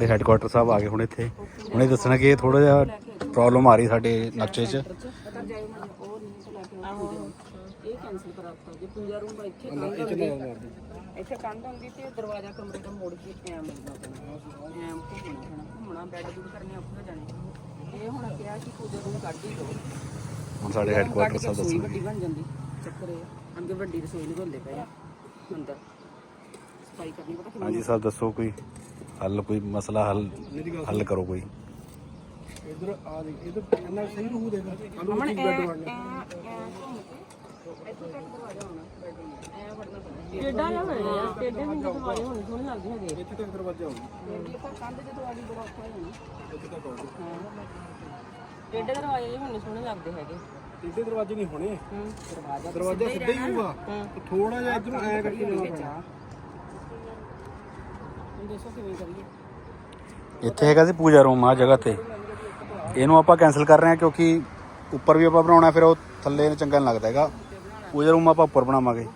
ਦੇ ਹੈੱਡਕੁਆਟਰ ਸਾਹਿਬ ਆ ਗਏ ਹੁਣ ਇੱਥੇ। ਹੁਣੇ ਦੱਸਣਾ ਕਿ ਥੋੜਾ ਜਿਹਾ ਪ੍ਰੋਬਲਮ ਆ ਰਹੀ ਸਾਡੇ ਨਕਸ਼ੇ 'ਚ। ਇਹ ਕੈਨਸਲ ਕਰਾਤਾ ਜੇ ਪੂਜਾ ਰੂਮ ਦਾ ਇੱਥੇ ਕੰਧ ਇੱਥੇ ਕੰਧ ਹੁੰਦੀ ਤੇ ਦਰਵਾਜ਼ਾ ਕਮਰੇ ਦਾ ਮੋੜ ਕੇ ਐਮ ਲੱਗਣਾ ਪੈਣਾ ਐਮ ਘੁੰਮਣਾ ਪੈਣਾ ਘੁੰਮਣਾ ਬੈੱਡ ਬੁੱਡ ਕਰਨੇ ਔਖੇ ਜਾਣੇ। ਇਹ ਹੁਣ ਕਿਹਾ ਕਿ ਪੂਜਾ ਰੂਮ ਕੱਢ ਹੀ ਦਿਓ ਹੁਣ ਸਾਡੇ ਹੈੱਡਕੁਆਟਰ ਸਾਹਿਬ ਰਸੋਈ ਦੱਸਣਗੇ। ਵੱਡੀ ਬਣ ਜਾਂਦੀ ਚੱਕਰ ਇਹ ਆ। ਅੱਗੇ ਵੱਡੀ ਰਸੋਈ ਨਹੀਂ ਹੁੰਦੇ ਪਏ ਆ ਅੰਦਰ। ਸਫ਼ਾਈ ਕਰਨੀ ਪਤਾ ਕਿੰਨੀ ਹਾਂਜੀ ਸਾਹਿਬ ਦੱਸੋ ਕੋਈ। ਹੱਲ ਕੋਈ ਮਸਲਾ ਹੱਲ ਹੱਲ ਕਰੋ ਕੋਈ। ਇਧਰ ਆ ਦੇ ਇਧਰ ਇੰਨਾ ਸਹੀ ਰਹੂ ਦੇਗਾ ਕੱਲ ਨੂੰ ਕੀ ਬੈੱਡ ਵੜਨਾ ਟੇਡਾ ਜਿਹਾ ਹੋਇਆ ਯਾਰ ਟੇਡੇ ਵੀ ਦਰਵਾਜ਼ੇ ਹੋਣੇ ਸੋਹਣੇ ਲੱਗਦੇ ਹੈਗੇ। ਇੱਥੇ ਤੱਕ ਦਰਵਾਜ਼ਾ ਆਉਂਦਾ ਟੇਡੀ ਪਰ ਕੰਧ ਜਦੋਂ ਆ ਗਈ ਬੜਾ ਔਖਾ ਹੋ ਜਾਣਾ ਇੱਥੇ ਤੱਕ ਆਉਂਦਾ ਟੇਡੇ ਦਰਵਾਜ਼ੇ ਹੋਣੇ ਸੋਹਣੇ ਲੱਗਦੇ ਹੈਗੇ। ਇੱਥੇ ਦਰਵਾਜ਼ੇ ਨਹੀਂ ਹੋਣੇ। ਹੂੰ। ਦਰਵਾਜ਼ਾ ਦਰਵਾਜ਼ਾ ਸਿੱਧਾ ਹੀ ਹੋਊਗਾ। ਥੋੜਾ ਜਿਹਾ ਇਧਰੋਂ ਐ ਕਰਕੇ ਜਾਣਾ ਪੈਣਾ। ਦੱਸੋ ਕਿਵੇਂ ਕਰੀਏ। ਇੱਥੇ ਹੈਗਾ ਸੀ ਪੂਜਾ ਰੂਮ ਆ ਜਗ੍ਹਾ ਤੇ। ਇਹਨੂੰ ਆਪਾਂ ਕੈਨਸਲ ਕਰ ਰਹੇ ਹਾਂ ਕਿਉਂਕਿ ਉੱਪਰ ਵੀ ਆਪਾਂ ਬਣਾਉਣਾ ਫਿਰ ਉਹ ਥੱਲੇ ਨੂੰ ਚੰਗਾ ਨਹੀਂ ਲੱਗਦਾ ਹੈਗਾ। ਪੂਜਾ ਰੂਮ ਆਪਾਂ ਉੱਪਰ ਬਣਾਵਾਂਗੇ।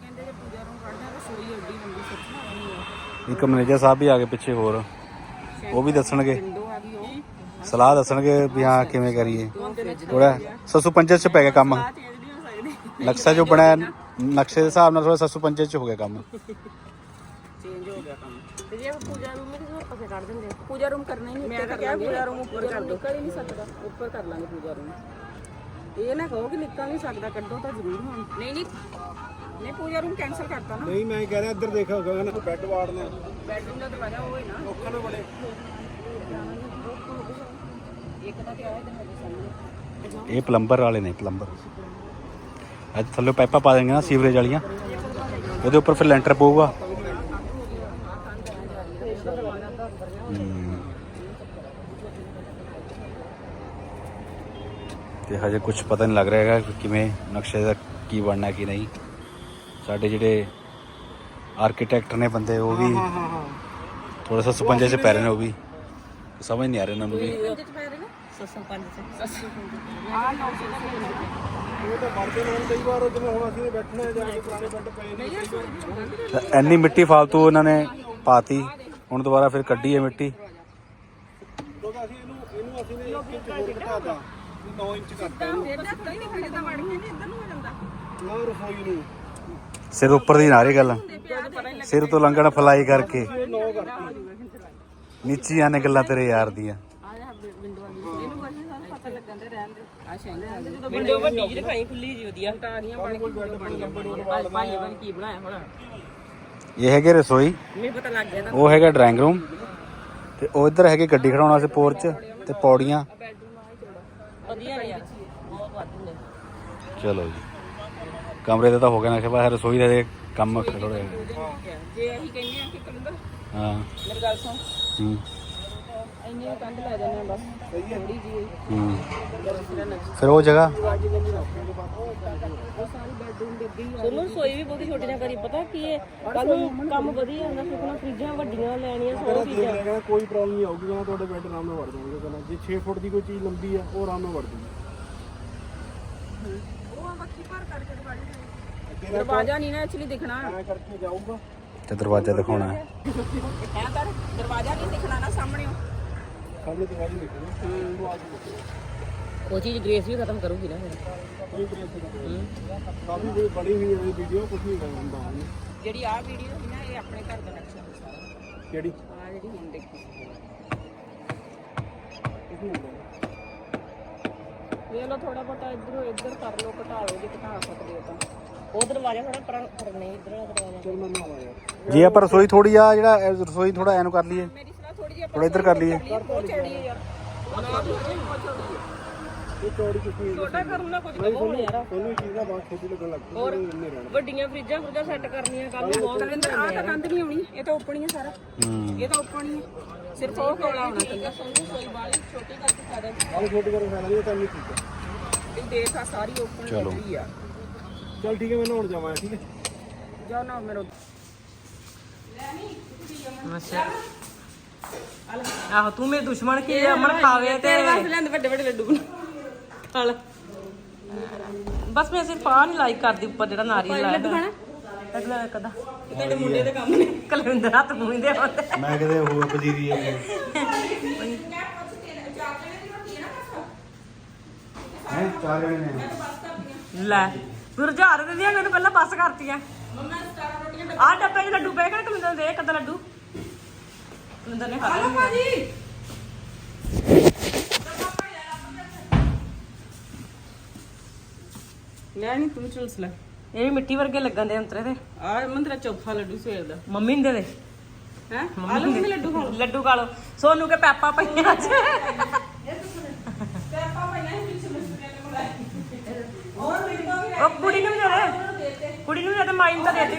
ਇੱਕ ਮੈਨੇਜਰ ਸਾਹਿਬ ਵੀ ਆ ਗਏ ਪਿੱਛੇ ਹੋਰ। ਉਹ ਵੀ ਦੱਸਣਗੇ। ਸਲਾਹ ਦੱਸਣਗੇ ਵੀ ਹਾਂ ਕਿਵੇਂ ਕਰੀਏ। ਥੋੜਾ ਸੱਸੂ ਪੰਚਰ ਚ ਪੈ ਗਿਆ ਕੰਮ। ਨਕਸ਼ਾ ਜੋ ਬਣਾਇਆ ਨਕਸ਼ੇ ਦੇ ਹਿਸਾਬ ਨਾਲ ਥੋੜਾ ਸੱਸੂ ਪੰਚਰ ਚ ਹੋ ਗਿਆ ਕੰਮ। ਚੇਂਜ ਹੋ ਗਿਆ ਕੰਮ। ਤੇ ਜੇ ਪੂਜਾ ਰੂਮ ਵਿੱਚ ਹੋਰ ਪਾਸੇ ਕੱਢ ਦਿੰਦੇ। ਪੂਜਾ ਰੂਮ ਕਰਨਾ ਹੀ ਨਹੀਂ ਮੈਂ ਤਾਂ ਕਿਹਾ ਪੂਜਾ ਰੂਮ ਉੱਪਰ ਕਰ ਦੋ ਨਿਕਲ ਹੀ ਨਹੀਂ ਸਕਦਾ। ਉੱਪਰ ਕਰ ਲਾਂਗੇ ਪੂਜਾ ਰੂਮ ਇਹ ਨਾ ਕਹੋ ਕਿ ਨਿਕਲ ਨਹੀਂ ਸਕਦਾ ਕੱਢੋ ਤਾਂ ਜ਼ਰੂਰ ਹੁਣ। ਨਹੀਂ ਨਹੀਂ। ਨਹੀਂ ਪੂਜਾ ਰੂਮ ਕੈਨਸਲ ਕਰਤਾ ਨਾ। ਨਹੀਂ ਮੈਂ ਕਹਿ ਰਿਹਾ ਇੱਧਰ ਦੇਖੋ ਗਗਨ ਬੈੱਡ ਵਾੜਨਾ ਬੈਡਰੂਮ ਦਾ ਦਰਵਾਜ਼ਾ ਉਹ ਹੈ ਨਾ। ਔਖਾ ਨਾ ਬਣੇ ਇੱਕ ਤਾਂ ਤੇ ਆਇਆ ਤੇ ਮੇਰੇ ਸਾਹਮਣੇ। ਇਹ ਪਲੰਬਰ ਵਾਲੇ ਨੇ ਪਲੰਬਰ। ਅੱਜ ਥੱਲੇ ਪਾਈਪਾਂ ਪਾ ਦੇਣਗੇ ਨਾ ਸੀਵਰੇਜ ਵਾਲੀਆਂ। ਉਹਦੇ ਉੱਪਰ ਫਿਰ ਲੈਂਟਰ ਪਊਗਾ। ਤੇ ਹਜੇ ਕੁਝ ਪਤਾ ਨਹੀਂ ਲੱਗ ਰਿਹਾ ਹੈਗਾ ਕਿ ਕਿਵੇਂ ਨਕਸ਼ੇ ਦਾ ਕੀ ਬਣਨਾ ਕੀ ਨਹੀਂ। ਸਾਡੇ ਜਿਹੜੇ ਆਰਕੀਟੈਕਟ ਨੇ ਬੰਦੇ ਉਹ ਵੀ ਥੋੜਾ ਸਾ ਸੁਪੰਜੇ 'ਚ ਪੈ ਰਹੇ ਨੇ ਉਹ ਵੀ। ਸਮਝ ਨਹੀਂ ਆ ਰਿਹਾ ਇਹਨਾਂ ਨੂੰ ਵੀ। ਇੰਨੀ ਮਿੱਟੀ ਫਾਲਤੂ ਉਹਨਾਂ ਨੇ ਪਾਤੀ ਹੁਣ ਦੁਬਾਰਾ ਫਿਰ ਕੱਢੀ ਹੈ ਮਿੱਟੀ। ਕਿਉਂਕਿ ਅਸੀਂ ਇਹਨੂੰ ਇਹਨੂੰ ਅਸੀਂ ਨੇ 1 ਇੰਚ ਹੋਰ ਘਟਾਤਾ 9 ਇੰਚ ਕਰਤਾ ਇਹਨੂੰ। ਇਹਦਾ ਕੋਈ ਨਹੀਂ ਖੜੇ ਤਾਂ ਵੜ ਕੇ ਨਹੀਂ ਇੱਧਰ ਨੂੰ ਹੋ ਜਾਂਦਾ। ਨਾ ਰਸੋਈ ਨੂੰ। ਸਿਰ ਉੱਪਰ ਦੀ ਨਾਰੀ ਗੱਲ। ਸਿਰ ਤੋਂ ਲੰਘਣ ਫਲਾਈ ਕਰਕੇ। 9 ਕਰਤੀ। ਨੀਚੀਆਂ ਨੇ ਗੱਲਾਂ ਤੇਰੇ ਯਾਰ ਦੀਆਂ। ਆ ਜਾ ਵਿੰਡੋ ਵਾਲੀ। ਇਹਨੂੰ ਬੜੀ ਸਾਰਾ ਪਤਾ ਲੱਗਣ ਦੇ ਰਹਿਣ ਦੇ। ਆ ਸ਼ੈਂਗ ਵਿੰਡੋ ਵੱਡੀ ਜਿਹੀ ਦਿਖਾਈ ਖੁੱਲੀ ਜੀ ਵਧੀਆ। ਟਾਰੀਆਂ ਬਣ ਕੇ ਬਣ ਭਾਈ ਬਣ ਕੀ ਬਣਾਇਆ ਹੁਣ। ਇਹ ਹੈਗੇ ਰਸੋਈ? ਮੈਨੂੰ ਪਤਾ ਲੱਗ ਗਿਆ ਨਾ ਉਹ ਹੈਗਾ ਡਰਾਇੰਗ ਰੂਮ। ਤੇ ਉਹ ਇੱਧਰ ਹੈਗੇ ਗੱਡੀ ਖੜਾਉਣ ਵਾਸਤੇ ਪੋਰਚ ਤੇ ਪੌੜੀਆਂ। ਵਧੀਆ ਯਾਰ ਬਹੁਤ ਵਾਧੂ ਨੇ। ਚਲੋ ਜੀ। ਕਮਰੇ ਦਾ ਤਾਂ ਹੋ ਗਿਆ ਨਾ ਕਿ ਰਸੋਈ ਦਾ ਹਜੇ ਕੰਮ ਥੋੜਾ ਜੇ ਅਸੀਂ ਕਹਿੰਦੇ ਆ ਕਿ ਕਲਿੰਦਰ ਹਾਂ। ਮੇਰੀ ਗੱਲ ਸੁਣ। ਹੂੰ। ਇੰਨੀ ਕੰਧ ਲੈ ਜਾਂਦੇ ਆ ਬਸ। ਥੋੜੀ ਜੀ ਹੂੰ। ਫਿਰ ਉਹ ਜਗ੍ਹਾ ਉਹ ਸਾਰੀ ਬੈਡਰੂਮ ਦੇ ਅੱਗੇ ਹੀ ਆ ਸੋਈ ਵੀ ਬਹੁਤੀ ਛੋਟੀ ਨਾ ਕਰੀ ਪਤਾ ਕੀ ਹੈ ਕੱਲ ਨੂੰ ਕੰਮ ਵਧੀਆ ਹੁੰਦਾ ਸੁਪਨਾ ਫਰਿੱਜਾਂ ਵੱਡੀਆਂ ਲੈਣੀਆਂ ਸੋ ਲਿਆ ਕਹਿੰਦਾ ਕੋਈ ਪ੍ਰੋਬਲਮ ਨਹੀਂ ਆਊਗੀ ਕਹਿੰਦਾ ਤੁਹਾਡੇ ਬੈੱਡ ਆਰਾਮ ਨਾਲ ਵੜ ਜਾਣਗੇ ਕਹਿੰਦਾ ਜੇ 6 ਫੁੱਟ ਦੀ ਕੋਈ ਚੀਜ਼ ਲੰਬੀ ਆ ਉਹ ਆਰਾਮ ਨਾਲ ਵੜ ਜੂਗੀ। ਦਰਵਾਜ਼ਾ ਨਹੀਂ ਨਾ ਐਕਚੁਅਲੀ ਦਿਖਣਾ। ਐ ਕਰਕੇ ਜਾਊਗਾ। ਤੇ ਦਰਵਾਜ਼ਾ ਦਿਖਾਉਣਾ। ਹੈ ਐ ਕਰ। ਦਰਵਾਜ਼ਾ ਨਹੀਂ ਦਿਖਣਾ ਨਾ ਸਾਹਮਣੇ। ਸਾਹਮਣੇ ਦਰਵਾਜ਼ੇ ਦੇਖੋ। ਉਹ ਆ ਜੂਗਾ ਉਹ ਚੀਜ਼ ਗ੍ਰੇਸ ਵੀ ਖਤਮ ਕਰੂਗੀ ਨਾ ਫਿਰ। ਕੋਈ ਪ੍ਰੋਬਲਮ ਨਹੀਂ ਕਾਫੀ ਵੀ ਬੜੀ ਹੋਈ ਹੈ ਵੀਡੀਓ ਕੁਝ ਨਹੀਂ ਹੁੰਦਾ ਉਹਨੇ। ਜਿਹੜੀ ਆ ਵੀਡੀਓ ਸੀ ਨਾ ਇਹ ਆਪਣੇ ਘਰ ਦਾ ਨਕਸ਼ਾ ਸੀ ਸਾਰਾ। ਕਿਹੜੀ? ਆ ਜਿਹੜੀ ਹੁਣ ਦੇਖੀ ਕੁਝ ਨਹੀਂ ਹੁੰਦਾ। ਵੇਖ ਲਓ ਥੋੜਾ ਬਹੁਤਾ ਇਧਰੋਂ ਇੱਧਰ ਕਰ ਲਓ ਘਟਾ ਲਓ ਜੇ ਘਟਾ ਸਕਦੇ ਹੋ ਤਾਂ। ਉਹ ਦਰਵਾਜ਼ਾ ਥੋੜਾ ਪਰਾਂ ਕਰਨੇ ਇਧਰ ਵਾਲਾ ਦਰਵਾਜ਼ਾ। ਚਲ ਮੈਂ ਨਾ ਆਇਆ। ਜੇ ਆਪਾਂ ਰਸੋਈ ਥੋੜੀ ਆ ਜਿਹੜਾ ਇਹ ਰਸੋਈ ਥੋੜਾ ਐਨੂੰ ਕਰ ਲਈਏ। ਮੇਰੀ ਸਲਾਹ ਥੋੜੀ ਜਿਹੀ ਥੋੜਾ ਇੱਧਰ ਕਰ ਲਈਏ। ਬਹੁਤ ਚੌੜੀ ਹੈ ਯਾਰ। ਇਹ ਚੌੜੀ ਨਹੀਂ ਛੋਟਾ ਕਰੂੰ ਨਾ ਕੁਝ ਕਹੋ ਹੁਣ ਯਾਰ। ਤੁਹਾਨੂੰ ਇਹ ਚੀਜ਼ ਦਾ ਬਾਅਦ ਛੋਟੀ ਲੱਗਣ ਲੱਗ ਪਈ ਹੋਰ ਇੰਨੇ ਰਹਿਣਾ ਵੱਡੀਆਂ ਫਰਿੱਜਾਂ ਫਰਿੱਜਾਂ ਸੈੱਟ ਕਰਨੀਆਂ ਕੱਲ ਨੂੰ ਬਹੁਤ ਕਲਿੰਦਰ ਆ ਤਾਂ ਕੰਧ ਨਹੀਂ ਆਉਣੀ ਇਹ ਤਾਂ ਓਪਨ ਹੀ ਹੈ ਸਾਰਾ। ਇਹ ਤਾਂ ਓਪਨ ਹੀ ਹੈ ਸਿਰਫ ਉਹ ਕੋਲਾ ਹੋਣਾ ਚਾਹੀਦਾ ਸੋਨੂੰ ਸੋਈ ਵਾਲੀ ਛੋਟੀ ਕਰਕੇ ਸਾਰਾ ਆਹ ਛੋਟੀ ਕਰਨ ਫਾਇਦਾ ਨਹੀਂ ਤਾਂ ਨਹੀਂ ਠੀਕ ਹੈ ਇਹ ਦੇਖ ਆ ਸਾਰੀ ਓਪਨ ਚਲੋ। ਹੀ ਆ। ਚਲ ਠੀਕ ਹੈ ਮੈਂ ਨਹਾਉਣ ਜਾਵਾਂ ਠੀਕ ਹੈ। ਜਾਓ ਨਾ ਮੇਰਾ ਅੱਛਾ। ਆਹੋ ਤੂੰ ਮੇਰੇ ਦੁਸ਼ਮਣ ਕੀ ਹੈ ਅਮਨ ਖਾਵੇ ਤੇ। ਵਾਸਤੇ ਲੈਂਦੇ ਵੱਡੇ ਵੱਡੇ ਲੱਡੂ। ਬਣਾ ਬਸ ਮੈਂ ਸਿਰਫ ਆਹ ਨਹੀਂ ਲਾਈਕ ਕਰਦੀ ਉੱਪਰ ਜਿਹੜਾ ਨਾਰੀਅਲ ਲਾਇਆ ਲੱਡੂ ਖਾਣਾ? ਅਗਲਾ ਕਦਾ ਤੁਹਾਡੇ ਮੁੰਡੇ ਦੇ ਕੰਮ ਨੇ। ਕਲਵਿੰਦਰ ਹੱਥ ਪੂੰਝਦੇ ਹੁੰਦੇ ਮੈਂ ਕਿਤੇ ਹੋਰ ਪਜੀਰੀ ਆ ਹੈ ਚਾਰ ਜਣੇ ਨੇ। ਲੈ ਤੂੰ ਰੁਝਾਰ ਦੇ ਦੀਆਂ ਮੈਨੂੰ ਪਹਿਲਾਂ ਬੱਸ ਕਰਤੀਆਂ ਆ। ਡੱਬੇ 'ਚ ਲੱਡੂ ਪਏ ਕਿ ਕਲਿੰਦਰ ਦੇ? ਲੱਡੂ। ਕਲਿੰਦਰ ਨੇ ਖਾ ਲਿਆ। ਲੈ ਨਹੀਂ ਤੂੰ ਚੁਲਸ ਲੈ। ਇਹ ਵੀ ਮਿੱਟੀ ਵਰਗੇ ਲੱਗਣ ਦੇ ਅੰਤਰੇ ਤੇ ਆ ਮੰਦਰਾ ਚੌਥਾ ਲੱਡੂ ਸਵੇਰ ਦਾ। ਮੰਮੀ ਨੇ ਦੇ ਦੇ। ਹੈ? ਆਲੂ ਦੇ। ਲੱਡੂ ਖਾ ਲੱਡੂ ਖਾ ਲਓ। ਸੋਨੂੰ ਕੇ ਪੈਪਾ ਪਈਆਂ ਅੱਜ। ਉਹ ਕੁੜੀ ਨੂੰ ਵੀ ਦੇ ਦੇ। ਕੁੜੀ ਨੂੰ ਵੀ ਦੇ ਦੇ ਮਾਈ ਨੂੰ ਤਾਂ ਦੇ ਦੇ।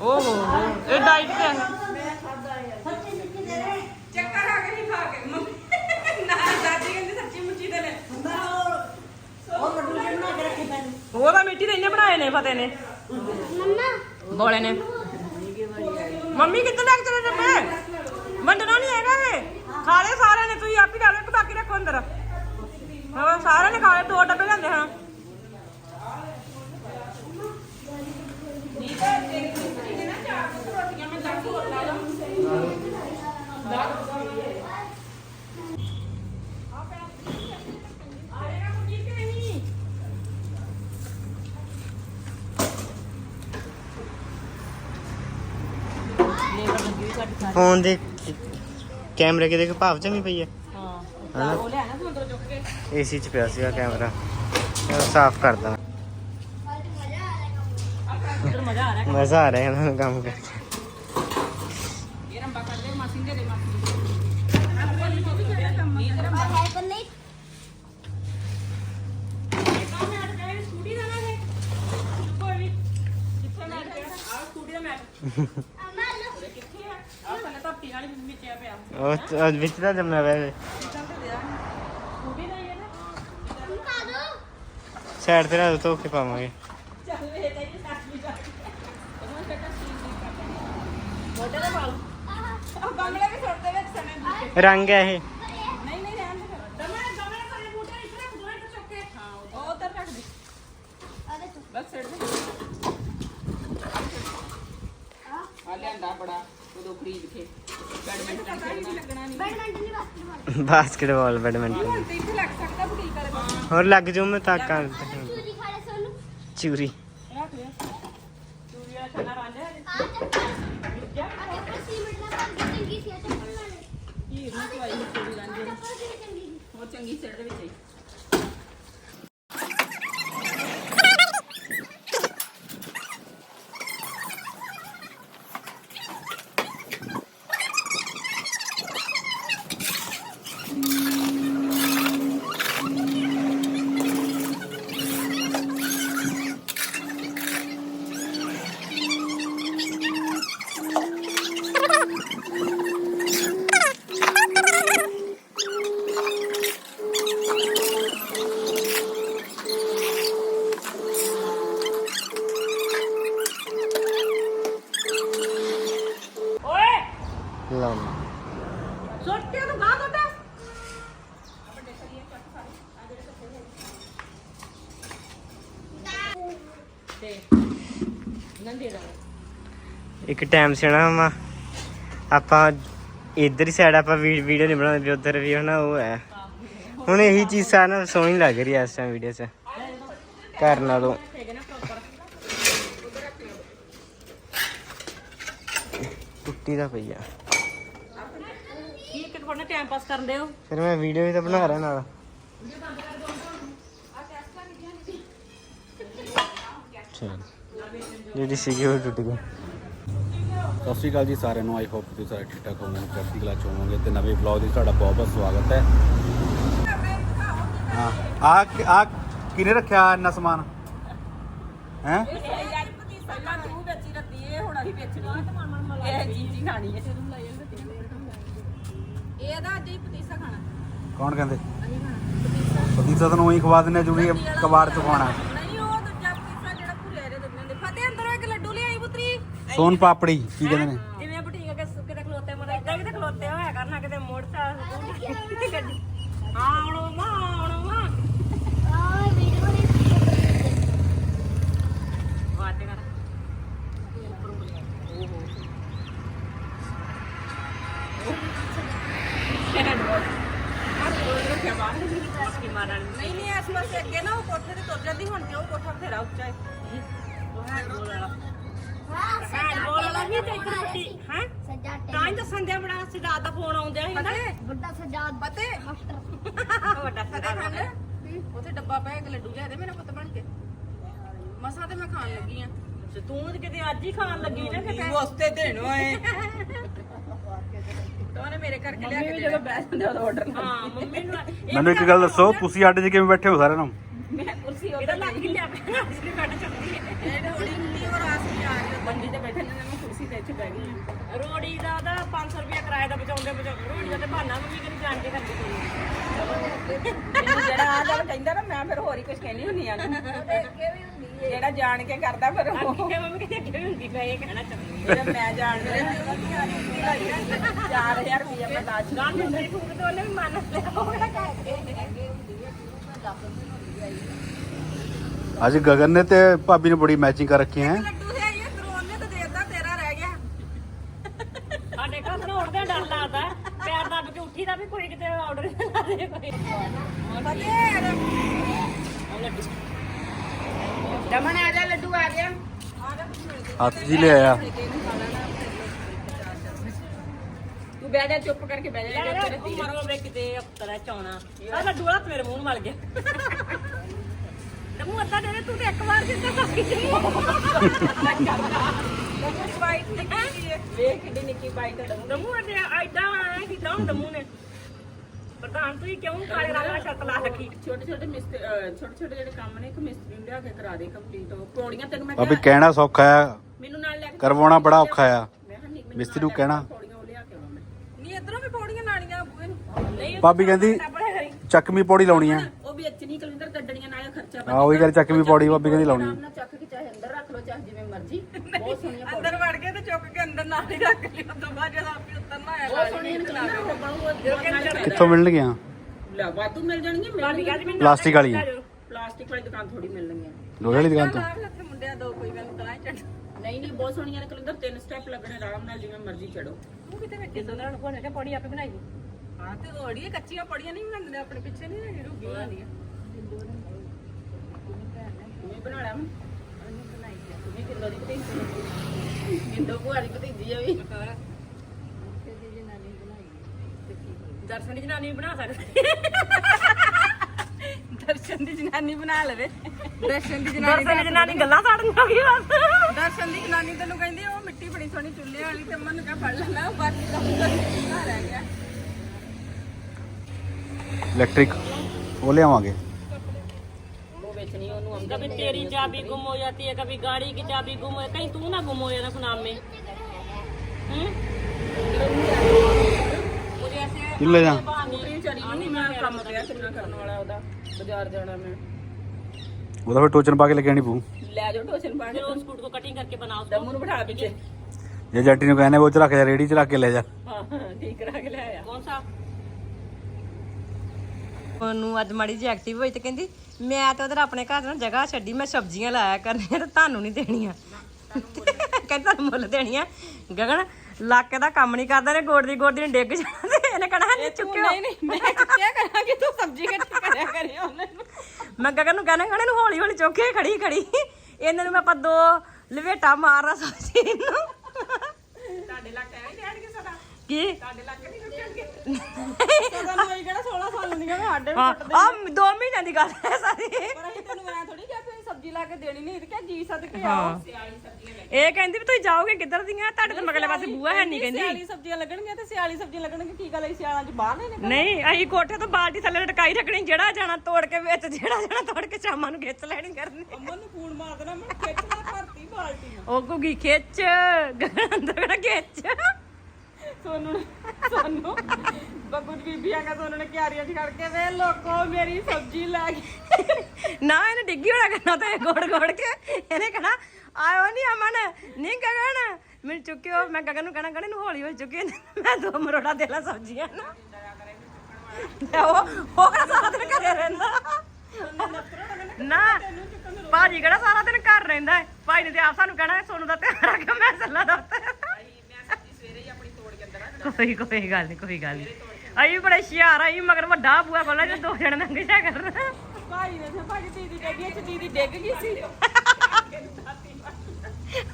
ਓਹ ਇਹ ਡਾਈਟ ਤੇ ਹੈ ਚੱਕਰ ਆ ਕੇ ਨਹੀਂ ਖਾ ਕੇ ਮੰਮੀ ਨਾ ਦਾਦੀ ਕਹਿੰਦੀ ਸੱਚੀ ਮੁੱਚੀ ਦੇ ਲੈ ਉਹ ਤਾਂ ਮਿੱਟੀ ਦੇ ਇੰਨੇ ਬਣਾਏ ਨੇ ਫਤੇ ਨੇ। ਬੋਲੇ ਨੇ। ਮੰਮੀ ਕਿੱਥੇ ਲੈ ਕੇ ਚਲੇ ਜੱਪੇ ਵੰਡਣਾ ਨਹੀਂ ਹੈਗਾ ਇਹ। ਖਾ ਲੈ ਸਾਰਿਆਂ ਨੇ ਤੁਸੀਂ ਆਪ ਹੀ ਖਾ ਲਓ ਕਿ ਬਾਕੀ ਰੱਖੋ ਅੰਦਰ। ਹਾਂ ਸਾਰਿਆਂ ਨੇ ਖਾ ਲਏ ਦੋ ਡੱਬੇ ਲੈਂਦੇ ਹਾਂ ਫੋਨ ਦੇ ਕੈਮਰੇ ਕਿਤੇ ਭਾਵ ਚ ਵੀ ਪਈ ਹੈ? ਹਾਂ। ਉਹ ਲਿਆ ਨਾ ਤੂੰ ਅੰਦਰ ਚੁੱਕ ਕੇ। ਏਸੀ ਚ ਪਿਆ ਸੀਗਾ ਕੈਮਰਾ। ਸਾਫ਼ ਕਰਦਾ ਮਜ਼ਾ ਆ ਰਿਹਾ ਮਜ਼ਾ ਆ ਰਿਹਾ ਇਹਨਾਂ ਨੂੰ ਕੰਮ ਕਰਕੇ ਰੰਬਾ ਕਰ ਦੇ ਮਾਸੀ ਦੇ ਦੇ ਮਾਸੀ ਉਹ ਚ- ਉਹ ਵਿੱਚ ਤਾਂ ਜੰਮਿਆ ਪਿਆ ਇਹ। ਸਾਈਡ ਕੇ ਰੱਖ ਦੇ ਆ ਉਦੋਂ ਬੈਡਮਿੰਟਨ ਬਾਸਕਟਬਾਲ ਬੈਡਮਿੰਟਨ। ਹੋਰ ਲੱਗ ਜਾਊ ਮੈਂ ਤਾਂ ਕਰ ਚੂਰੀ ਰਾਂਝਾ ਹੀਰ ਚੰਗੀ ਸਿਰ ਦੇ। ਵਿੱਚ ਹੀ ਓਏ ਲਾਉਣਾ ਸੋਟੇ ਤੋਂ ਗਾਹ ਦੁੱਧ ਇੱਕ ਟਾਈਮ ਸੀ ਨਾ ਆਪਾਂ ਇੱਧਰ ਹੀ ਸਾਈਡ ਆਪਾਂ ਵੀਡੀਓ ਨਹੀਂ ਬਣਾਉਂਦੇ ਵੀ ਵੀ ਹਨਾ, ਉਹ ਹੈ। ਹੁਣ ਇਹੀ ਚੀਜ਼ ਸਾਰਿਆਂ ਸੋਹਣੀ ਲੱਗ ਰਹੀ ਹੈ ਇਸ ਟਾਈਮ ਵੀਡੀਓ 'ਚ। ਘਰ ਨਾਲੋਂ। ਟੁੱਟੀ ਦਾ ਪਈ ਆ। ਕੀ ਇੱਕ ਟਾਈਮ ਪਾਸ ਕਰਦੇ ਹੋ ਫਿਰ ਮੈਂ ਵੀਡੀਓ ਵੀ ਤਾਂ ਬਣਾ ਰਿਹਾ ਨਾਲ। ਜਿਹੜੀ ਸੀਗੀ ਉਹ ਟੁੱਟ ਗਈ। ਸਤਿ ਸ਼੍ਰੀ ਅਕਾਲ ਜੀ ਸਾਰਿਆਂ ਨੂੰ। ਆਈ ਹੋਪ ਤੁਸੀਂ ਸਾਰੇ ਠੀਕ ਠਾਕ ਹੋਵੋਗੇ ਚੜ੍ਹਦੀ ਕਲਾ ਚ ਹੋਵੋਗੇ ਤੇ ਨਵੇਂ ਵਲੌਗ ਦੀ ਤੁਹਾਡਾ ਬਹੁਤ ਬਹੁਤ ਸਵਾਗਤ ਹੈ। ਹਾਂ ਆ ਆ ਕਿਨੇ ਰੱਖਿਆ ਇੰਨਾ ਸਮਾਨ? ਹੈ? ਕੌਣ ਕਹਿੰਦੇ? ਪਤੀਸਾ ਤੁਹਾਨੂੰ ਉਹੀ ਖਵਾ ਦਿੰਦੇ ਜੁੜੀ ਕਬਾੜ ਚ ਖਵਾਉਣਾ ਨਹੀਂ ਉਹ ਦੂਜਾ ਪਤੀਸਾ ਜਿਹੜਾ ਭੁਰਿਆ ਦੇ ਦਿੰਦੇ ਹੁੰਦੇ ਫਤਿਹ ਅੰਦਰੋਂ ਇੱਕ ਲੱਡੂ ਲਿਆਈ ਪੁੱਤਰੀ ਸੋਨ ਪਾਪੜੀ, ਕੀ ਕਹਿੰਦੇ ਨੇ? ਜਿਵੇਂ ਬੁਟੀਕ ਅਗੇ ਕਿਤੇ ਖਲੋਤੇ ਮਰ ਇਦਾਂ ਕਿਤੇ ਖਲੋਤੇ ਹੋਇਆ ਕਰਨਾ ਕਿਤੇ ਮੋਟਰਸਾਈਕਲ ਗੱਡੀ ਹਾਂ ਆਉਣੋ ਮਾ ਆਉਣੋ ਮਾ। ਵਾਟ ਕਰ। ਨਹੀਂ ਨਹੀਂ, ਇਸ ਪਾਸੇ ਅੱਗੇ ਨਾ ਉਹ ਕੋਠੇ ਤੇ ਤੁਰ ਜਾਂਦੀ, ਹੁਣ ਤੇ ਉਹ ਕੋਠਾ ਬਥੇਰਾ ਉੱਚਾ ਹੈ। ਹੈਂਡਬੋਲ ਵਾਲਾ ਵੀ ਤੇ ਇੱਧਰ ਪੱਟੀ ਹੈ? ਸਜਾਤੇ ਤਾਂ ਹੀ ਦੱਸਣ ਦਿਆ ਬੜਾ ਸਿਧਾਰਥ ਦਾ ਫੋਨ ਆਉਂਦਿਆ ਸੀ ਨਾ ਵੱਡਾ ਸਜਾਦ ਪਤੇ ਮਾਸਟਰ। ਵੱਡਾ ਪਤੇ ਖਾਣ ਉੱਥੇ ਡੱਬਾ ਪਿਆ ਇੱਕ ਲੱਡੂ ਲਿਆ ਦੇ ਮੇਰਾ ਪੁੱਤ ਬਣ ਕੇ। ਮਸਾ ਤੇ ਮੈਂ ਖਾਣ ਲੱਗੀ ਆ। ਤੇ ਤੂੰ ਤੇ ਕਿਤੇ ਅੱਜ ਹੀ ਖਾਣ ਲੱਗੀ ਨਾ ਕਿਤੇ। ਵਾਸਤੇ ਦੇਣੋ ਏ ਤਾਂ ਉਹਨੇ ਮੇਰੇ ਕਰਕੇ ਲਿਆ ਕੇ ਜਦੋਂ ਬੈਠ ਜਾਂਦੇ ਉਹ ਆਰਡਰ ਹਾਂ ਮੰਮੀ ਨੂੰ ਇਹ ਮੈਨੂੰ ਇੱਕ ਗੱਲ ਦੱਸੋ ਤੁਸੀਂ ਅੱਡ 'ਚ ਕਿਵੇਂ ਬੈਠੇ ਹੋ ਸਾਰਿਆਂ ਨੂੰ? ਮੈਂ ਕੁਰਸੀ ਇਹਦਾ ਲੱਗ ਲਿਆ ਪਿਆ ਅਸਲੀ ਬੈਠ ਚੱਲਦੀ ਹੈ ਤੇ ਬੈਠੇ ਨੇ ਮੈਂ ਕੁਰਸੀ ਤੇ ਇੱਥੇ ਬਹਿ ਗਈ ਹਾਂ। ਰੋੜੀ ਦਾ ਉਹਦਾ 500 ਰੁਪਇਆ ਕਿਰਾਏ ਦਾ ਬਚਾਉਂਦੇ ਬਚਾਉਂਦੇ। ਰੋੜੀ ਦਾ ਤੇ ਬਹਾਨਾ ਮੰਮੀ ਕਰੀ ਜਾਣ ਕੇ ਕਰਦੀ ਕੋਈ ਮੈਨੂੰ ਜਿਹੜਾ ਆ ਗੱਲ ਕਹਿੰਦਾ ਨਾ ਮੈਂ ਫਿਰ ਹੋਰ ਹੀ ਕੁਝ ਕਹਿਣੀ ਹੁੰਦੀ ਆ। ਜਿਹੜਾ ਜਾਣ ਕੇ ਕਰਦਾ ਫਿਰ ਉਹ। ਅੱਗੇ ਮੰਮੀ ਕਹਿੰਦੀ ਅੱਗੇ ਵੀ ਹੁੰਦੀ? ਮੈਂ ਇਹ ਕਹਿਣਾ ਚਾਹੁੰਦੀ ਜਿਹੜਾ ਮੈਂ ਜਾਣ ਕੇ 4000 ਰੁਪਏ ਮੈਂ ਲਾ ਗਾਂ ਨੂੰ ਫੂਕ ਤੇ ਉਹਨੇ ਵੀ ਮੰਨ ਲਿਆ। ਹੋਵੇਗਾ ਅੱਜ ਗਗਨ ਨੇ ਤੇ ਭਾਬੀ ਨੇ ਬੜੀ ਮੈਚਿੰਗ ਕਰ ਰੱਖੀ ਹੈ। ਲੱਡੂ ਹੈ ਇਹ ਦਰੋਨ ਨੇ ਤਾਂ ਦੇਦਾ ਤੇਰਾ ਰਹਿ ਗਿਆ ਸਾਡੇ ਘਰ ਨੂੰ ਉੱਠਦੇ ਡਰ ਲੱਗਦਾ ਪੈਰ ਦੱਬ ਕੇ ਉੱਠੀ ਦਾ ਵੀ ਕੋਈ ਕਿਤੇ ਆਰਡਰ ਨਾ ਦੇ ਕੋਈ ਦਮਨ ਆ ਜਾ ਲੱਡੂ ਆ ਗਿਆ ਹੱਥ ਜੀ ਲੈ ਆਇਆ ਤੂੰ ਬਹਿ ਜਾ ਚੁੱਪ ਕਰਕੇ ਬਹਿ ਜਾ ਲੈ ਉਹ ਮਰੋ ਵੇ ਕਿਤੇ ਅਫਤਰਾ ਚਾਉਣਾ ਆ ਲੱਡੂ ਵਾਲਾ ਮੇਰੇ ਮੂੰਹ ਨੂੰ ਵਲ ਗਿਆ। ਤੇ ਮੂੰਹ ਅੱਧਾ ਦੇ ਦੇ ਤੂੰ ਤੇ ਇੱਕ ਵਾਰ ਜਿੱਦਾਂ ਕੱਕੀ ਜੀ ਬਾਈਟ ਨਿੱਕੀ ਹੈ ਵੇਖ ਕਿੱਡੀ ਨਿੱਕੀ ਬਾਈਟ ਹੈ ਤੇ ਮੂੰਹ ਅੱਡੇ ਐਡਾ ਆਇਆ ਕਿ ਤਾਂ ਮੂੰਹ ਨੇ। ਪ੍ਰਧਾਨ ਤੂੰ ਕਿਉਂ ਕਾਲੇ ਰੰਗ ਦਾ ਸ਼ਰਟ ਲਾ ਰੱਖੀ? ਛੋਟੇ ਛੋਟੇ ਮਿਸਤਰੀ ਛੋਟੇ ਛੋਟੇ ਜਿਹੜੇ ਕੰਮ ਨੇ ਇੱਕ ਮਿਸਤਰੀ ਨੂੰ ਲਿਆ ਕੇ ਕਰਾ ਦੇ ਕੰਪਲੀਟ ਉਹ। ਪੌੜੀਆਂ ਤੈਨੂੰ ਮੈਂ ਕਿਹਾ ਕਹਿਣਾ ਸੌਖਾ ਆ। ਮੈਨੂੰ ਨਾਲ ਲੈ ਕੇ ਕਰਵਾਉਣਾ ਬੜਾ ਔਖਾ ਆ। ਮੈਂ ਕਿਹਾ ਨਹੀਂ, ਮੈਨੂੰ ਮਿਸਤਰੀ ਨਾਲ ਨੂੰ ਕਹਿਣਾ। ਪੌੜੀਆਂ ਉਹ ਲਿਆ ਕੇ ਆਵਾਂ ਮੈਂ ਨਹੀਂ ਇਧਰੋਂ ਵੀ ਪੌੜੀਆਂ ਲਾਣੀਆਂ ਬੂਏ ਨੂੰ। ਨਹੀਂ ਭਾਬੀ ਕਹਿੰਦੀ ਚੱਕਵੀਂ ਪੌੜੀ ਲਾਉਣੀ ਆ। ਉਹ ਵੀ ਅੱਛੀ ਨਹੀਂ ਕਲਿੰਦਰ ਗੱਡਣੀਆਂ ਨਾਲ ਖਰਚਾ ਆ ਉਹੀ ਗੱਲ ਚੱਕਵੀਂ ਪੌੜੀ ਭਾਬੀ ਕਹਿੰਦੀ ਲਾਉਣੀ। ਆਰਾਮ ਨਾਲ ਚੱਕ ਕੇ ਚਾਹੇ ਅੰਦਰ ਰੱਖ ਲਓ ਚਾਹੇ ਜਿਵੇਂ ਮਰਜ਼ੀ। ਬਹੁਤ ਸੋਹਣੀਆਂ ਅੰਦਰ ਵੜ ਕੇ ਤੇ ਚੁੱਕ ਕੇ ਅੰਦਰ ਨਾਲ ਹੀ ਰੱਖ ਲਿਓ ਤੋਂ ਬਾਅਦ ਜਦ ਆਪੇ ਉਤਰਨਾ ਆਇਆ ਬਹੁਤ ਸੋਹਣੀਆਂ ਨਿਕਲਾ ਕਿੱਥੋਂ ਮਿਲਣਗੀਆਂ? ਲੈ ਵਾਧੂ ਮਿਲ ਜਾਣਗੀਆਂ ਭਾਬੀ ਕਹਿੰਦੀ ਮੈਨੂੰ ਪਲਾਸਟਿਕ ਵਾਲੀਆਂ। ਪਲਾਸਟਿਕ ਵਾਲੀ ਦੁਕਾਨ ਥੋੜੀ ਮਿਲਣਗੀਆਂ। ਲੋਹੇ ਵਾਲੀ ਦੁਕਾਨ ਤੋਂ? ਇੱਥੇ ਮੁੰਡਿਆਂ ਦੋ ਕੋਈ ਗੱਲ ਤਾਂ ਚੜ ਨਹੀਂ ਨਹੀਂ ਬਹੁਤ ਸੋਹਣੀਆਂ ਨੇ ਕਲਿੰਦਰ ਤਿੰਨ ਸਟੈਪ ਲੱਗਣੇ ਆਰਾਮ ਨਾਲ ਜਿਵੇਂ ਮਰਜ਼ੀ ਚੜੋ। ਤੂੰ ਕਿਤੇ ਵਿੱਚ ਇਦਾਂ ਦਾ ਕੋਣ ਹੈ ਪੌੜੀ ਆਪੇ ਬਣਾਈ। ਹਾਂ ਤੇ ਓੜੀਏ ਕੱਚੀਆਂ ਪੜੀਆਂ ਨਹੀਂ ਬਣਾਉਂਦੇ ਆਪਣੇ ਪਿੱਛੇ ਨਹੀਂ ਹੈਗੀ ਰੁਕੀ ਬਣਾਉਂਦੀਆਂ। ਤੂੰ ਬਣਾ ਲਿਆ ਮੈਂ ਤੂੰ ਕਿੰਦੋਂ ਦੀ ਭਤੀਜੀ ਕਿੰਦੋਂ ਭੂਆ ਦੀ ਭਤੀਜੀ ਆ ਵੀ। ਦਰਸ਼ਨ ਦੀ ਜਨਾਨੀ ਵੀ ਬਣਾ ਸਕਦੀ। ਦਰਸ਼ਨ ਦੀ ਜਨਾਨੀ ਬਣਾ ਲਵੇ ਦਰਸ਼ਨ ਦੀ ਦਰਸ਼ਨ ਦੀ ਜਨਾਨੀ ਗੱਲਾਂ ਸਾੜਨ ਹੋ ਗਈ ਬਸ ਦਰਸ਼ਨ ਦੀ ਜਨਾਨੀ ਤੈਨੂੰ ਕਹਿੰਦੀ ਉਹ ਮਿੱਟੀ ਬੜੀ ਸੋਹਣੀ ਚੁੱਲ੍ਹੇ ਵਾਲੀ ਤੇ ਮਨ ਕਾ ਫੜ ਲੈਣਾ ਬਾਕੀ ਕੰਮ ਤਾਂ ਨਾ ਰਹਿ ਗਿਆ ਇਲੈਕਟ੍ਰਿਕ ਉਹ ਲਿਆਵਾਂਗੇ ਉਹ ਵੇਚਣੀ ਉਹਨੂੰ कभी तेरी चाबी गुम हो जाती है कभी गाड़ी की चाबी गुम हो कहीं तू ना गुम हो जाना सुनाम में हम्म? ਕਿੱਲੇ ਦਾ ਮੈਂ ਉਹਦਾ ਫਿਰ ਟੋਚਨ ਪਾ ਕੇ ਲੈ ਕੇ ਆਣੀ ਪੂ ਲੈ ਜਾਓ ਟੋਸ਼ਨ ਪਾ ਕੇ। ਉਸ ਕੋ ਕਟਿੰਗ ਕਰਕੇ ਬਣਾਓ ਦਮੂ ਨੂੰ ਬਿਠਾ ਕੇ ਜੇ ਜੱਟੀ ਨੂੰ ਕਹਿੰਦੇ ਉਹ ਚ ਰੱਖ ਜਾ ਰੇੜੀ ਚ ਰੱਖ ਕੇ ਲੈ ਜਾ। ਠੀਕ ਰੱਖ ਲੈ ਆਇਆ ਕੌਣ ਸਾ? ਉਹਨੂੰ ਅੱਜ ਮਾੜੀ ਜੀ ਐਕਟਿਵ ਹੋਈ ਤੇ ਕਹਿੰਦੀ ਮੈਂ ਤਾਂ ਉਧਰ ਆਪਣੇ ਘਰ ਨਾਲ ਜਗ੍ਹਾ ਛੱਡੀ ਮੈਂ ਸਬਜ਼ੀਆਂ ਲਾਇਆ ਕਰਨੀਆਂ ਤੇ ਤੁਹਾਨੂੰ ਨਹੀਂ ਦੇਣੀਆਂ। ਕਹਿੰਦਾ ਮੁੱਲ ਦੇਣੀਆਂ। ਗਗਨ ਲੱਕ ਦਾ ਕੰਮ ਨਹੀਂ ਕਰਦਾ ਨੇ ਗੋੜ ਦੀ ਗੋੜ ਦੀ ਡਿੱਗ ਜਾਣਾ ਤੇ ਇਹਨੇ ਨਹੀਂ ਚੁੱਕਿਓ ਨਹੀਂ ਨਹੀਂ ਮੈਂ ਕਿੱਥੇ ਕਰਾਂਗੀ ਤੂੰ ਸਬਜ਼ੀ ਕੱਟ ਕਰਿਆ ਕਰੇ ਉਹਨੇ ਮੈਂ ਗਗਨ ਨੂੰ ਕਹਣਾ ਨੂੰ ਹੌਲੀ ਹੌਲੀ ਚੁੱਕ ਕੇ ਖੜੀ ਖੜੀ। ਇਹਨਾਂ ਨੂੰ ਮੈਂ ਆਪਾਂ ਦੋ ਲਵੇਟਾ ਮਾਰਨਾ ਸਬਜ਼ੀ ਨੂੰ। ਤੁਹਾਡੇ ਲੱਕ ਐ ਡੈਡ ਕੇ ਸਦਾ। ਕੀ? ਤੁਹਾਡੇ ਲੱਕ ਨਹੀਂ ਟੁੱਟਣਗੇ। ਸਦਾ ਨੂੰ ਇਹ ਕਿਹੜਾ 16 ਸਾਲ ਦੀਆਂ ਮੈਂ ਸਾਡੇ ਆ ਆ ਦੋ ਮਹੀਨਿਆਂ ਦੀ ਗੱਲ ਹੈ ਸਾਰੀ। ਪਰ ਅਸੀਂ ਤੈਨੂੰ ਐ ਥੋੜੀ ਕਿਹਾ ਤੁਸੀਂ ਸਬਜ਼ੀ ਲਾ ਕੇ ਦੇਣੀ ਨਹੀਂ ਤੇ ਕਿਹਾ ਜੀ ਸਦਕੇ ਆਓ। ਸਿਆਲੀ ਸਬਜ਼ੀਆਂ ਲੈ ਇਹ ਕਹਿੰਦੀ ਵੀ ਤੁਸੀਂ ਜਾਓਗੇ ਕਿੱਧਰ ਦੀਆਂ? ਤੁਹਾਡੇ ਤੇ ਮਗਲੇ ਪਾਸੇ ਬੂਆ ਹੈ ਨਹੀਂ ਕਹਿੰਦੀ। ਸਿਆਲੀ ਸਬਜ਼ੀਆਂ ਲੱਗਣਗੀਆਂ ਤੇ ਸਿਆਲੀ ਸਬਜ਼ੀਆਂ ਲੱਗਣਗੀਆਂ ਕੀ ਗੱਲ ਹੈ ਸਿਆਲਾਂ 'ਚ ਬਾਹਰ ਨਹੀਂ ਨਿਕਲ ਨਹੀਂ ਅਸੀਂ ਕੋਠੇ ਤੋਂ ਬਾਲਟੀ ਥੱਲੇ ਲਟਕਾਈ ਰੱਖਣੀ ਜਿਹੜਾ ਜਾਣਾ ਤੋੜ ਕੇ ਵਿੱਚ ਜਿਹੜਾ ਜਾਣਾ ਤੋੜ ਕੇ ਸ਼ਾਮਾਂ ਨੂੰ ਖਿੱਚ ਲੈਣੀ ਕਰਨੀ। ਅੰਮਾ ਨੂੰ ਫੋਨ ਮਾਰ ਦੇਣਾ ਮੈਂ ਖਿੱਚ ਲੈ ਭਰਤੀ ਬਾਲਟੀ ਉਹ ਗੁਗੀ ਖਿੱਚ। ਕਿਹੜਾ ਖਿੱਚ। ਸੋਨੂੰ ਨੇ- ਸੋਨੂੰ। ਬੱਬੂ ਦੀ ਬੀਬੀ ਆਗਾ ਸੋਨੂੰ ਨੇ ਕਿਆਰੀਆਂ 'ਚ ਖੜ ਕੇ ਵੇ ਲੋਕੋ ਮੇਰੀ ਸਬਜ਼ੀ ਲੈ ਗਈ ਨਾ ਇਹਨੇ ਡਿੱਗੀ ਹੋਣਾ ਕਰਨਾ ਤੇ ਗੋੜ ਗੋੜ ਕੇ। ਇਹਨੇ ਕਹਣਾ, ਆਇਓ ਨਹੀਂ ਅਮਨ ਨਹੀਂ ਗਗਨ। ਮੈਨੂੰ ਚੁੱਕਿਓ, ਮੈਂ ਗਗਨ ਨੂੰ ਕਹਣਾ, ਗਗਨ ਨੂੰ ਹੌਲੀ ਹੌਲੀ ਚੁੱਕਿਓ ਮੈਂ ਦੋ ਮਰੋੜਾ ਦੇ ਲਾ ਸਬਜ਼ੀਆਂ ਨਾ। ਤੇ ਉਹ ਉਹ ਕਿਹੜਾ ਸਾਰਾ ਦਿਨ ਘਰੇ ਰਹਿੰਦਾ? ਨਾ, ਭਾਜੀ ਕਿਹੜਾ ਸਾਰਾ ਦਿਨ ਘਰ ਰਹਿੰਦਾ ਹੈ? ਭਾਈ ਨੇ ਤੇ ਆਪ ਸਾਨੂੰ ਕਹਿਣਾ, ਸੋਨੂੰ ਦਾ ਧਿਆਨ ਰੱਖ ਮੈਂ ਚੱਲਾ ਦਫ਼ਤਰ ਕੋਈ ਕੋਈ ਗੱਲ ਨਹੀਂ ਕੋਈ ਗੱਲ ਨਹੀਂ ਅਸੀਂ ਬੜੇ ਹੁਸ਼ਿਆਰ ਆਈ ਮਗਰ ਵੱਡਾ ਬੂਆ ਖੋਲਾ ਜੇ ਦੋ ਜਣੇ ਲੰਘ ਜਾ ਕਰਨ। ਭਾਈ ਨੇ ਭਾਜੀ ਦੀਦੀ ਡੇਗੀ ਚ ਦੀਦੀ ਡਿੱਗ ਗਈ ਸੀ।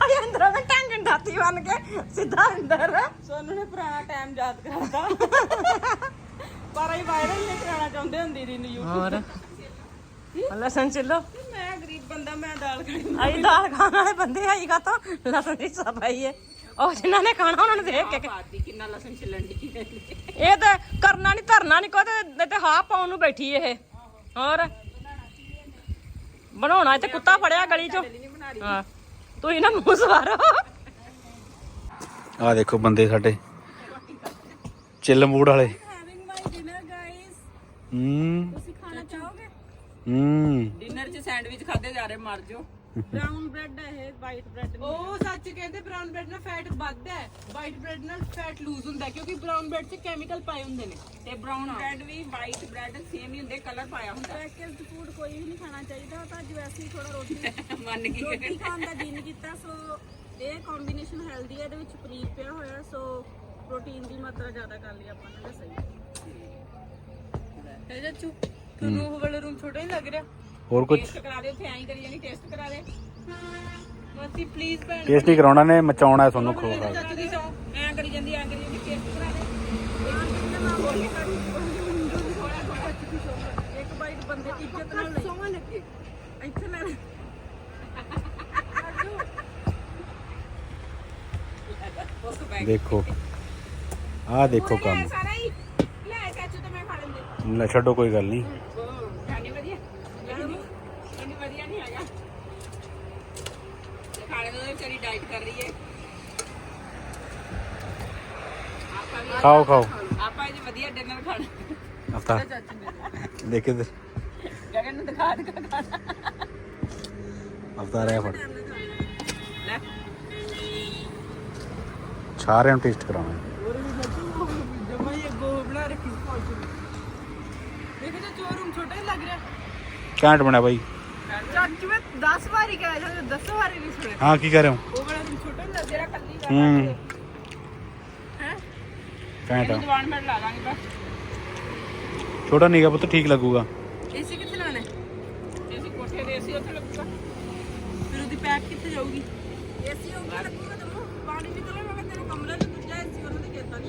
ਅਰੇ ਅੰਦਰ ਮੈਂ ਟੰਗ ਢਾਤੀ ਬਣ ਕੇ ਸਿੱਧਾ ਅੰਦਰ। ਸੋਨੂੰ ਨੇ ਪੁਰਾਣਾ ਟਾਈਮ ਯਾਦ ਕਰਾਤਾ। ਪਰ ਅਸੀਂ ਵਾਇਰਲ ਨਹੀਂ ਕਰਾਉਣਾ ਚਾਹੁੰਦੇ ਹੁੰਦੀ ਦੀ ਨੂੰ ਹੋਰ? ਲਸਣ ਚਿੱਲੋ ਮੈਂ ਗਰੀਬ ਬੰਦਾ ਮੈਂ ਦਾਲ ਖਾਣੀ। ਦਾਲ ਖਾਣ ਵਾਲੇ ਬੰਦੇ ਆਈ ਕਾ ਤੋਂ ਲਸਣ ਦੀ ਸਫ਼ਾਈ ਹੈ ਉਹ ਜਿਨ੍ਹਾਂ ਨੇ ਖਾਣਾ ਉਹਨਾਂ ਨੂੰ ਦੇਖ ਕੇ ਪਾਤੀ ਕਿੰਨਾ ਲਸਣ ਛਿੱਲਣ ਦੀ। ਇਹ ਤਾਂ ਕਰਨਾ ਨਹੀਂ ਧਰਨਾ ਨਹੀਂ ਕੋ ਤੇ ਤੇ ਹਾਂ ਪਾਉਣ ਨੂੰ ਬੈਠੀ ਇਹ। ਹੋਰ? ਬਣਾਉਣਾ ਤੇ ਕੁੱਤਾ ਫੜਿਆ ਗਲੀ ਚੋਂ। ਹਾਂ। ਤੁਸੀਂ ਨਾ ਮੂੰਹ ਸਵਾਰੋ। ਆ ਦੇਖੋ ਬੰਦੇ ਸਾਡੇ। ਚਿੱਲ ਮੂਡ ਵਾਲੇ। ਹੂੰ। ਤੁਸੀਂ ਖਾਣਾ ਚਾਹੋਗੇ? ਹੂੰ। ਡਿਨਰ 'ਚ ਸੈਂਡਵਿਚ ਖਾਦੇ ਜਾ ਰਹੇ ਮਰ ਜਾਓ। ਬ੍ਰਾਊਨ ਬ੍ਰੈਡ ਹੈ ਇਹ ਵਾਈਟ ਬ੍ਰੈਡ ਉਹ ਸੱਚ ਕਹਿੰਦੇ ਬ੍ਰਾਊਨ ਬ੍ਰੈਡ ਨਾਲ ਫੈਟ ਵੱਧਦਾ ਹੈ। ਵਾਈਟ ਬ੍ਰੈਡ ਨਾਲ ਫੈਟ ਲੂਜ਼ ਹੁੰਦਾ ਹੈ ਕਿਉਂਕਿ ਬ੍ਰਾਊਨ ਬ੍ਰੈਡ 'ਚ ਕੈਮੀਕਲ ਪਾਏ ਹੁੰਦੇ ਨੇ ਤੇ ਬ੍ਰਾਊਨ ਬ੍ਰੈਡ ਵੀ ਵਾਈਟ ਬ੍ਰੈਡ ਸੇਮ ਹੀ ਹੁੰਦੇ ਕਲਰ ਪਾਇਆ ਹੁੰਦਾ। ਪੈਕੇਜਡ ਫੂਡ ਕੋਈ ਵੀ ਨਹੀਂ ਖਾਣਾ ਚਾਹੀਦਾ ਤਾਂ ਅੱਜ ਵੈਸੇ ਹੀ ਥੋੜਾ ਰੋਟੀ ਮੰਨ ਗਈ। ਰੋਟੀ ਖਾਣ ਦਾ ਦਿਨ ਕੀਤਾ ਸੋ ਇਹ ਕੰਬੀਨੇਸ਼ਨ ਹੈਲਦੀ ਹੈ ਇਹਦੇ ਵਿੱਚ ਪਨੀਰ ਪਿਆ ਹੋਇਆ ਸੋ ਪ੍ਰੋਟੀਨ ਦੀ ਮਾਤਰਾ ਜ਼ਿਆਦਾ ਕਰ ਲਈ ਆਪਾਂ ਨੇ ਤਾਂ ਸਹੀ। ਤੇ ਜੱਚੂ ਤੁਹਾਨੂੰ ਉਹ ਵਾਲਾ ਰੂਮ ਛੋਟਾ ਹੀ ਲੱਗ ਰਿਹਾ। ਹੋਰ ਕੁਝ ਟੇਸਟ ਕਰਾ ਦੇ ਉੱਥੇ ਐਂ ਕਰੀ ਜਾਨੀ ਟੇਸਟ ਕਰਾ ਦੇ। ਮਾਸੀ ਪਲੀਜ਼ ਭੈਣ। ਟੇਸਟ ਨਹੀਂ ਕਰਾਉਣਾ ਨੇ ਮਚਾਉਣਾ ਹੈ ਤੁਹਾਨੂੰ ਖੋ ਖਾ ਚਾਚੂ ਦੀ ਸੌ ਐਂ ਕਰੀ ਜਾਂਦੀ ਐਂ ਕਰੀ ਜਾਂਦੀ ਟੇਸਟ ਕਰਾ ਦੇ। ਇੱਕ ਬਾਈਟ ਬੰਦੇ ਦੀ ਇੱਜ਼ਤ ਨਾਲ ਲਈ ਸੋਹਣ ਲੱਗੇ। ਇੱਥੇ ਲੈ ਲੈ। ਦੇਖੋ। ਆਹ ਦੇਖੋ ਕੰਮ। ਸਾਰਾ ਹੀ? ਲੈ ਚਾਚੂ ਤੇ ਮੈਂ ਖਾ ਲੈਂਦੇ। ਲੈ ਛੱਡੋ ਕੋਈ ਗੱਲ ਨਹੀਂ ਖਾਣੀ ਵਧੀਆ ਇੰਨੀ ਵਧੀਆ ਨਹੀਂ ਹੈਗਾ ਤੇ ਖਾਣੇ ਤੋਂ ਵਿਚਾਰੀ ਡਾਈਟ ਕਰ ਰਹੀ ਹੈ ਆਪਾਂ ਵੀ ਖਾਓ ਖਾਓ। ਆਪਾਂ ਇਹ ਵਧੀਆ ਡਿਨਰ ਖਾਣਾ। ਹਫਤਾ। ਦੇਖ ਇਧਰ। ਗਗਨ ਨੂੰ ਦਿਖਾ ਦਿਖਾ ਖਾਣਾ ਹਫਤਾ ਰਿਹਾ ਫੜ। ਲੈ। ਸਾਰਿਆਂ ਨੂੰ ਟੇਸਟ ਕਰਾਉਣਾ ਜਮਾ ਹੀ ਗੋ ਬਣਾ ਰੱਖੀ ਦੇਖੋ ਤਾਂ ਚੋ ਰੂਮ ਛੋਟਾ ਲੱਗ ਰਿਹਾ। ਘੈਂਟ ਬਣਿਆ ਬਾਈ। ਚਾਚੂ ਮੈਂ 10 ਵਾਰੀ ਕਹਿਆ ਜਾਂ 10 ਵਾਰੀ ਨਹੀਂ ਸੁਣਿਆ। ਹਾਂ ਕੀ ਕਰ ਰਹੇ ਹੋ? ਉਹ ਰੂਮ ਛੋਟਾ ਲੱਗ ਜਿਹੜਾ ਕੱਲੀ ਹੈ। ਘੈਂਟ ਆ ਜਵਾਨ ਮਿੰਟ ਲਾ ਦਾਂਗੇ ਬਸ। ਛੋਟਾ ਨੀਗਾ ਪੁੱਤ ਠੀਕ ਲੱਗੂਗਾ। ਏਸੀ ਕਿੱਥੇ ਲਾਣਾ ਹੈ? ਅਸੀਂ ਕੋਠੇ ਦੇ ਅਸੀਂ ਉੱਥੇ ਲੱਗੂਗਾ। ਫਿਰ ਉਹਦੀ ਪੈਕ ਕਿੱਥੇ ਜਾਊਗੀ? ਏਸੀ ਉੱਪਰ ਲੱਗੂਗਾ ਤੈਨੂੰ। ਪਾਣੀ ਨਿਕਲੇਗਾ ਮੈਂ ਤੇਰੇ ਕਮਰੇ ਚ ਦੂਜਾ ਏਸੀ ਉਹਨਾਂ ਦੇ ਖੇਤਾਂ ਚ